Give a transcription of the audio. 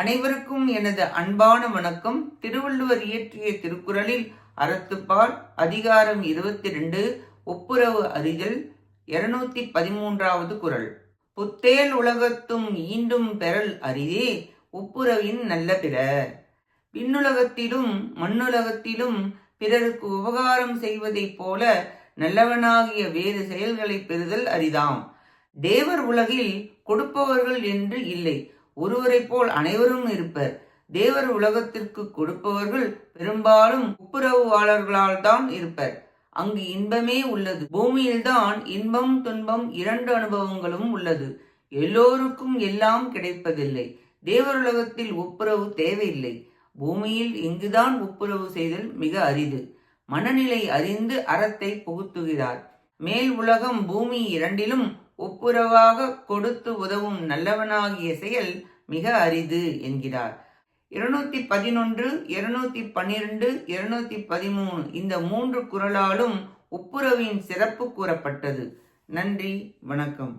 அனைவருக்கும் எனது அன்பான வணக்கம். திருவள்ளுவர் இயற்றிய திருக்குறளில் அறத்துப்பால் அதிகாரம் இருபத்தி ரெண்டு ஒப்புரவு அறிதல் இருநூத்தி பதிமூன்றாவது குறள். புத்தேல் உலகத்தும் ஈண்டும் பெறல் அரிதே ஒப்புரவின் நல்ல பிற விண்ணுலகத்திலும் மண்ணுலகத்திலும் பிறருக்கு உபகாரம் செய்வதைப் போல நல்லவனாகிய வேறு செயல்களை பெறுதல் அரிதாம். தேவர் உலகில் கொடுப்பவர்கள் என்று இல்லை. ஒருவரைப் போல் அனைவரும் இருப்பர். தேவர் உலகத்திற்கு கொடுப்பவர்கள் பெரும்பாலும் ஒப்புரவாளர்களால் தான் இருப்பர். அங்கு இன்பமே உள்ளது. பூமியில்தான் இன்பம் துன்பம் இரண்டு அனுபவங்களும் உள்ளது. எல்லோருக்கும் எல்லாம் கிடைப்பதில்லை. தேவருலகத்தில் ஒப்புரவு தேவையில்லை. பூமியில் இங்குதான் ஒப்புரவு செய்தல் மிக அரிது. மனநிலை அறிந்து அறத்தை புகுத்துகிறார். மேல் உலகம் பூமி இரண்டிலும் ஒப்புரவாக கொடுத்து உதவும் நல்லவனாகிய செயல் மிக அரிது என்கிறார். இருநூத்தி பதினொன்று இருநூத்தி பன்னிரண்டு இருநூத்தி பதிமூணு இந்த மூன்று குரலாலும் ஒப்புரவின் சிறப்பு கூறப்பட்டது. நன்றி வணக்கம்.